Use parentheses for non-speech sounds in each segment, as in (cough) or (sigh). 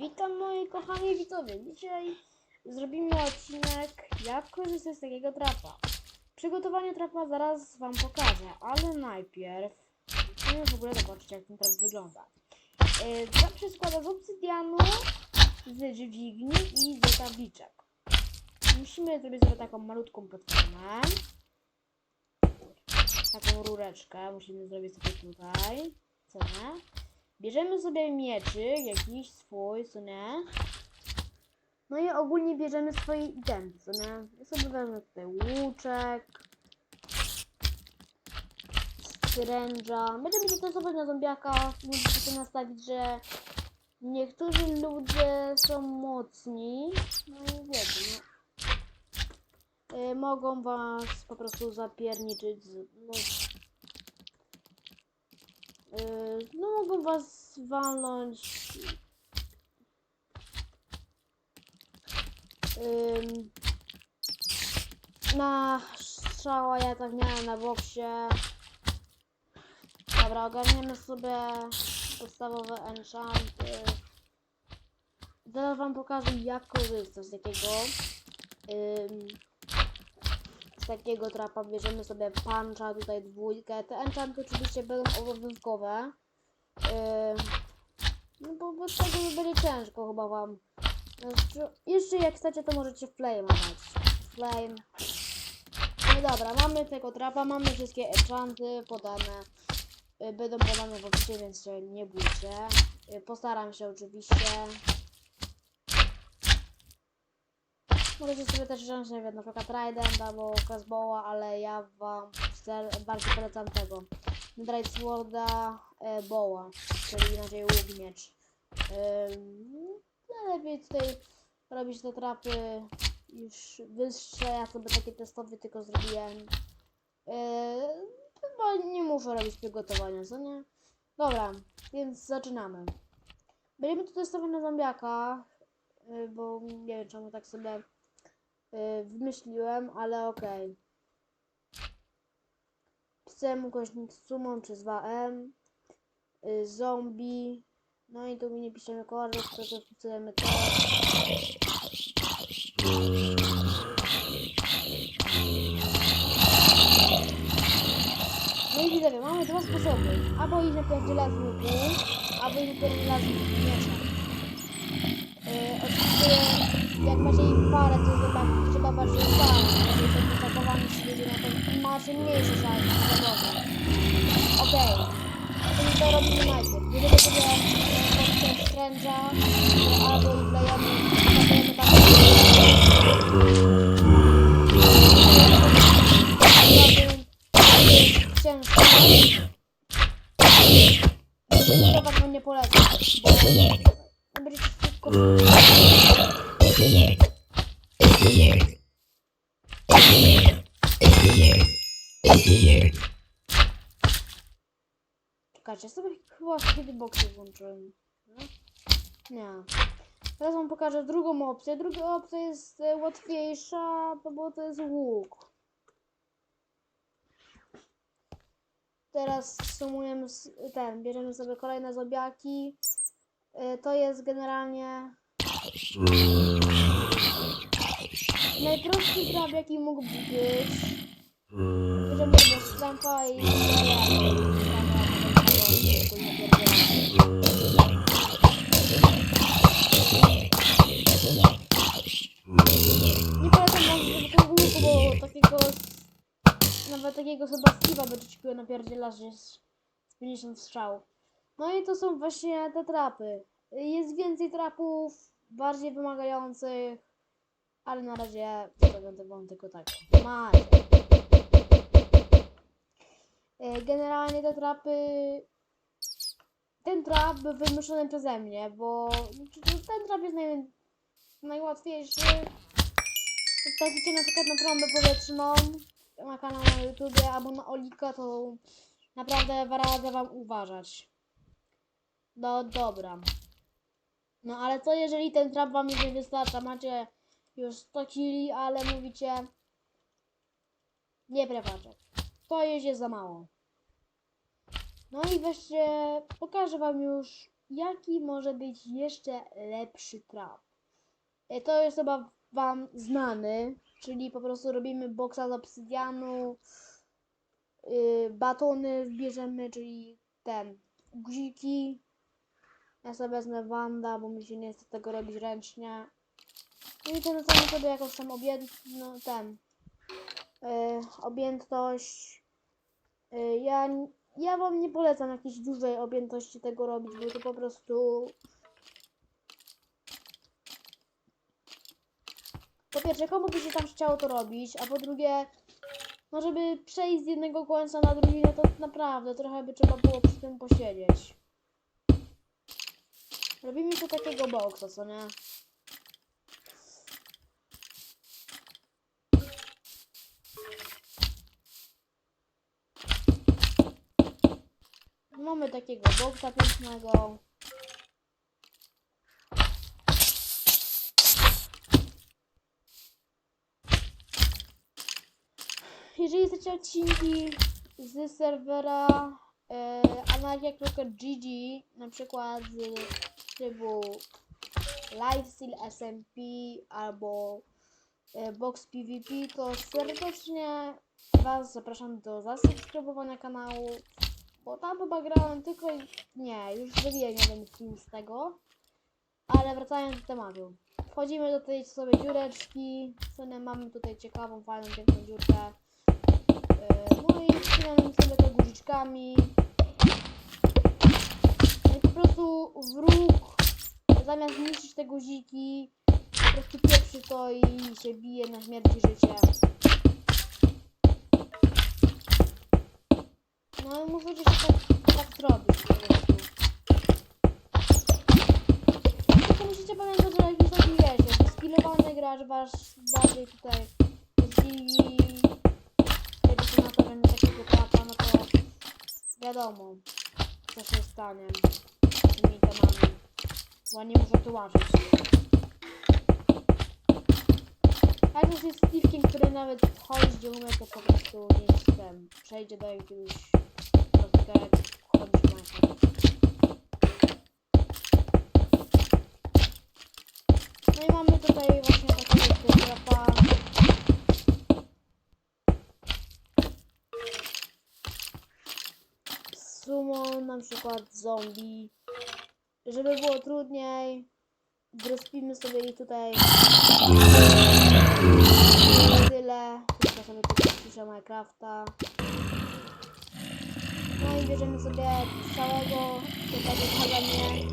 Witam moi kochani widzowie. Dzisiaj zrobimy odcinek jak korzystać z takiego trapa. Przygotowanie trapa zaraz wam pokażę, ale najpierw musimy w ogóle zobaczyć jak ten trap wygląda. Yy, trap się składa z obsydianu, z dźwigni i z tabliczek. Musimy zrobić sobie taką malutką platformę. Taką rureczkę musimy zrobić sobie tutaj. Nie? Bierzemy sobie mieczyk jakiś swój, co nie? No i ogólnie bierzemy swoje itemy, co nie? Ja sobie wezmę tutaj łuczek, stręża. Będziemy to testować na zombiaka. Musicie sobie nastawić, że niektórzy ludzie są mocni. No i wiecie, no. Y, mogą was po prostu zapierniczyć no, Yy, no mogą was walnąć. Na strzała ja tak miałem na boksie. Dobra ogarniemy sobie podstawowe enchanty. Zaraz wam pokażę jak korzystać z takiego takiego trapa bierzemy sobie puncha, tutaj dwójkę. Te enchanty oczywiście będą obowiązkowe. Yy, no bo bez tego by będzie ciężko chyba wam. Jeszcze, jeszcze jak chcecie to możecie flame dać. Flame. No dobra, mamy tego trapa, mamy wszystkie enchanty podane. Yy, będą podane w opisie, więc się nie bójcie. Yy, postaram się oczywiście. Możecie sobie też wziąć, nie wiem, na przykład Trident albo Crossbowa, ale ja wam bardziej polecam tego. Drive Sworda e, Bowa, czyli inaczej łuk miecz. Ym, Najlepiej tutaj robić te trapy już wyższe, ja sobie takie testowe tylko zrobiłem. Yy, chyba nie muszę robić przygotowania, co nie? Dobra, więc zaczynamy. Będziemy tu testować na zombiaka, yy, bo nie wiem czemu tak sobie yy, wymyśliłem, ale okej. Pisałem ukośnik z sumą czy z 2M, yy, zombie, no i tu mi nie piszemy kołarek, tylko wpisujemy to. No i widzowie, mamy dwa sposoby. Albo iść na pierdziela z łuku, albo iść na pierdziela z miecza. Yy, oczywiście, jak macie ich parę, to chyba trzeba bardziej parę. Jeżeli to się będzie na to macie mniejsze szanse zagrożenie. Okej. Czyli to robimy najpierw. Bierzemy sobie podstęp stręża, albo i wlejemy, wlejemy Czekajcie, ja sobie chyba hitboxy włączyłem. Nie. Teraz wam pokażę drugą opcję. Druga opcja jest e, łatwiejsza, bo to jest łuk. Teraz sumujemy ten, bierzemy sobie kolejne zobiaki. E, To jest generalnie najprostszy grab jaki mógł być. Bierzemy sobie stampa i Nie polecam wam tego łuku, bo takiego nawet takiego chyba Steve'a będzie ci napierdziela, że jest z 50 strzał. No i to są właśnie te trapy. Jest więcej trapów, bardziej wymagających, ale na razie zrobię wam tylko tak. Macie. E, Generalnie te trapy. Ten trap był wymyślony przeze mnie, bo ten trap jest naj, najłatwiejszy. Jak traficie na przykład na trąbę powietrzną na kanał na YouTubie albo na Olika, to naprawdę radzę wam uważać. No dobra. No ale co jeżeli ten trap wam już nie wystarcza? Macie już 100 kili, ale mówicie nie prepaczek. To już jest za mało. No i weźcie, pokażę wam już jaki może być jeszcze lepszy trap? E, To jest chyba wam znany, czyli po prostu robimy boksa z obsydianu, yy, batony bierzemy, czyli ten, guziki. Ja sobie wezmę Wanda, bo mi się nie chce tego robić ręcznie. No I ten sobie jakąś tam objęt, no ten, yy, objętość. Yy, ja, ja wam nie polecam jakiejś dużej objętości tego robić, bo to po prostu po pierwsze, komu by się tam chciało to robić, a po drugie, no żeby przejść z jednego końca na drugi, no to naprawdę trochę by trzeba było przy tym posiedzieć. Robimy tu takiego boksa, co nie? Mamy takiego boksa pięknego. Jeżeli chcecie odcinki z serwera e, anarchia.gg, na przykład z trybu Lifesteal SMP albo e, Box PvP, to serdecznie Was zapraszam do zasubskrybowania kanału, bo tam chyba grałem tylko, nie, już zrobiłem jeden film z tego, ale wracając do tematu. Wchodzimy do tej sobie dziureczki, nie mamy tutaj ciekawą, fajną, piękną dziurkę. E, No i ścinamy sobie to guziczkami. No i po prostu wróg, zamiast niszczyć te guziki, po prostu pieprzy to i się bije na śmierć i życie. No i musicie się tak, tak zrobić po prostu. Tylko musicie pamiętać, że jak już zabijecie, skillowany gracz wasz bardziej tutaj zdziwi kiedy się na to będzie takiego trapa, no to wiadomo, co się stanie z tymi temami. Bo nie muszę tłumaczyć. Jak już jest Steve'kiem, który nawet chodzić nie umie, to po prostu nie ten, przejdzie do jakiegoś jak chodzić może. No i mamy tutaj właśnie takiego trapa. sumo, na przykład zombie. Żeby było trudniej, wyspimy sobie ich tutaj tyle. Sobie tutaj piszę Minecrafta. I bierzemy sobie całego tego palenie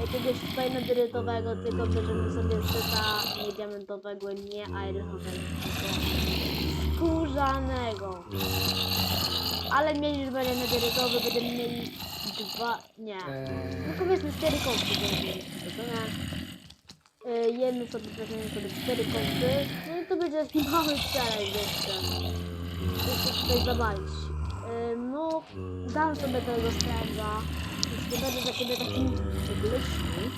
jakiegoś fajnego dyrytowego, tylko bierzemy sobie seta nie diamentowego, nie ironowego, tylko skórzanego. Ale mniej niż będzie nederytowy, będziemy mieli dwa, nie, no powiedzmy cztery kąty będziemy mieli, to nie? Y, Jemy sobie, weźmiemy sobie cztery kąty, no i to będzie taki mały challenge jeszcze. Jeszcze tutaj zawalić. Y, No, dam sobie tego spędza, już nie będę za ciebie taki głośny.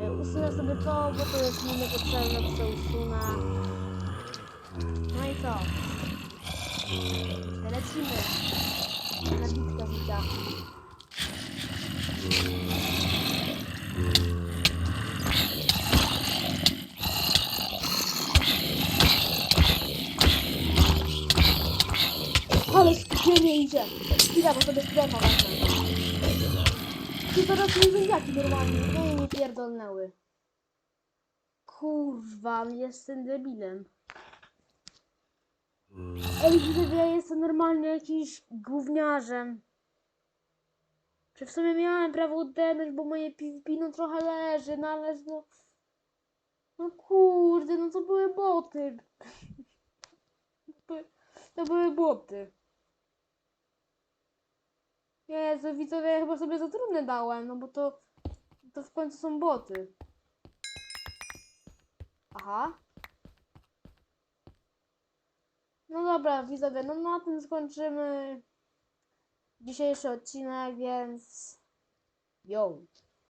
Y, Usunę sobie to, bo to jest mi niepotrzebne, to sobie usunę. No i co? Lecimy na bitkę. Ale skupienie idzie. Chwila, bo sobie strefa wezmę. Ty teraz nie zębiaki normalnie. No i mi pierdolnęły. Kurwa, jestem debilem. Ej, że ja jestem normalnie jakimś gówniarzem. Czy w sumie miałem prawo damage, bo moje PvP no trochę leży, no ale no... No kurde, no to były boty. (laughs) To były boty. Jezu, widzowie, ja chyba sobie za trudne dałem, no bo to... To w końcu są boty. Aha. No dobra, widzowie, no na tym skończymy dzisiejszy odcinek, więc... Yo!